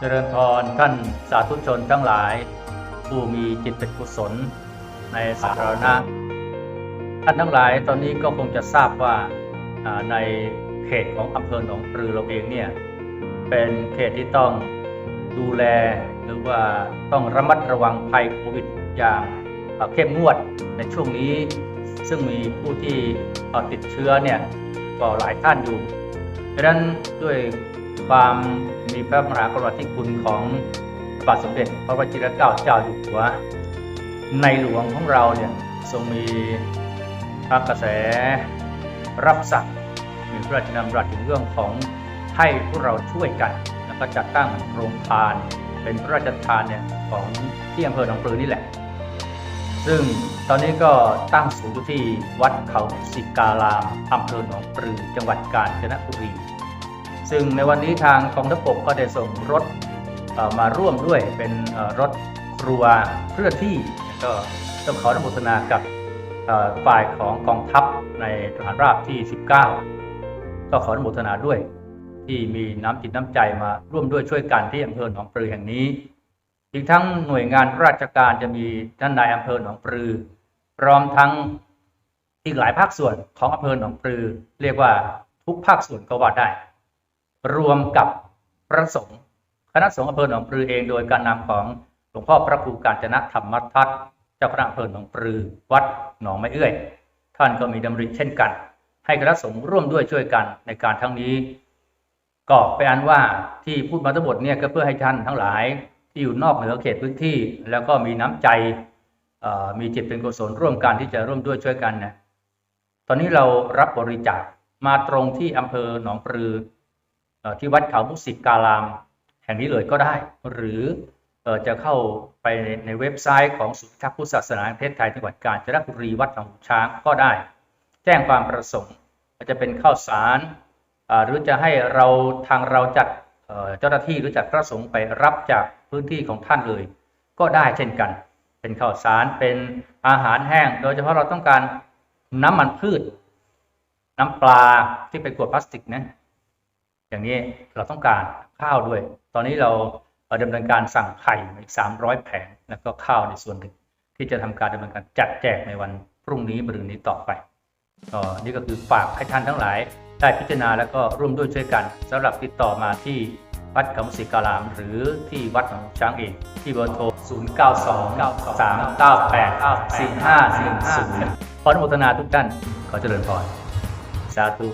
เจริญพรท่านสาธุชนทั้งหลาย ผู้มีจิตเป็นกุศลในสาธารณะท่านทั้งหลายตอนนี้ก็คงจะทราบว่าในเขตของอำเภอหนองปลือเราเองเนี่ยเป็นเขตที่ต้องดูแลหรือว่าต้องระมัดระวังภัยโควิดอย่างเข้มงวดในช่วงนี้ ซึ่งมีผู้ที่ติดเชื้อเนี่ยก็หลายท่านอยู่เพราะฉะนั้นด้วย ความมีพระมหากรุณาธิคุณของบาทสมเด็จพระวชิรเกล้าเจ้าอยู่หัว ในหลวงของเราเนี่ยทรงมีพระกระแสรับสั่งมีพระราชดำรัสถึงเรื่องของให้พวกเราช่วยกัน แล้วก็จัดตั้งโรงทาน เป็นพระราชทานเนี่ยของที่อำเภอหนองปลือนี่แหละ ซึ่งตอนนี้ก็ตั้งศูนย์ที่วัดเขาสิการามอำเภอหนองปลือจังหวัดกาญจนบุรี ซึ่งในวันนี้ทางกองทัพบกก็ได้ส่งรถมาร่วมด้วยเป็นรถครัวเคลื่อนที่ก็ต้องขออนุโมทนากับฝ่ายของกองทัพในทหารราบที่ 19 ก็ขออนุโมทนาด้วย ที่มีน้ำจิตน้ำใจมาร่วมด้วยช่วยกันที่อำเภอหนองปลือแห่งนี้ อีกทั้งหน่วยงานราชการจะมีท่านนายอำเภอหนองปลือ พร้อมทั้งอีกหลายภาคส่วนของอำเภอหนองปลือ เรียกว่าทุกภาคส่วนก็ว่าได้ รวมกับพระสงฆ์คณะสงฆ์อำเภอหนองปลือเองโดยการนำของหลวงพ่อพระครูกาญจนธรรมทัตเจ้าคณะอำเภอหนองปลือวัดหนองไม้เอื้อย ท่านก็มีดำริเช่นกัน ให้คณะสงฆ์ร่วมด้วยช่วยกันในการทั้งนี้ ก็เป็นอันว่าที่พูดมาทั้งหมดเนี่ยก็เพื่อให้ท่านทั้งหลายที่อยู่นอกเหนือเขตพื้นที่ แล้วก็มีน้ำใจมีจิตเป็นกุศลร่วมกันที่จะร่วมด้วยช่วยกันนี่ยตอนนี้เรารับบริจาคมาตรงที่อำเภอหนองปลือ ที่วัดเขามุสิการาม แห่งนี้เลยก็ได้ หรือจะเข้าไปในเว็บไซต์ของสุทักพุทธศาสนาประเทศไทยจังหวัดกาญจนบุรีวัดหนองช้างก็ได้ แจ้งความประสงค์จะเป็นข้าวสารหรือจะให้เราทางเราจัดเอ่อเจ้าหน้าที่หรือจัดพระสงฆ์ไปรับจากพื้นที่ของท่านเลย ก็ได้เช่นกัน เป็นข้าวสารเป็นอาหารแห้ง โดยเฉพาะเราต้องการน้ำมันพืช น้ำปลาที่เป็นขวดพลาสติกนะ อย่างนี้เราต้องการข้าวด้วย ตอนนี้เราเอ่อดำเนินการสั่งไข่มาอีก300แผงแล้วก็ข้าวในส่วนหนึ่งที่จะทำการดำเนินการจัดแจกในวันพรุ่งนี้มรืนนี้ต่อไปก็นี่ก็คือฝากให้ท่านทั้งหลาย ได้พิจารณาแล้วก็ร่วมด้วยช่วยกันสำหรับติดต่อมาที่วัดกำศิการาม หรือที่วัดหนองช้างเอกที่เบอร์โทร 0 9 2 3 9 8 4 5 1 0ขออนุโมทนาทุกท่านขอเจริญพรสาธุ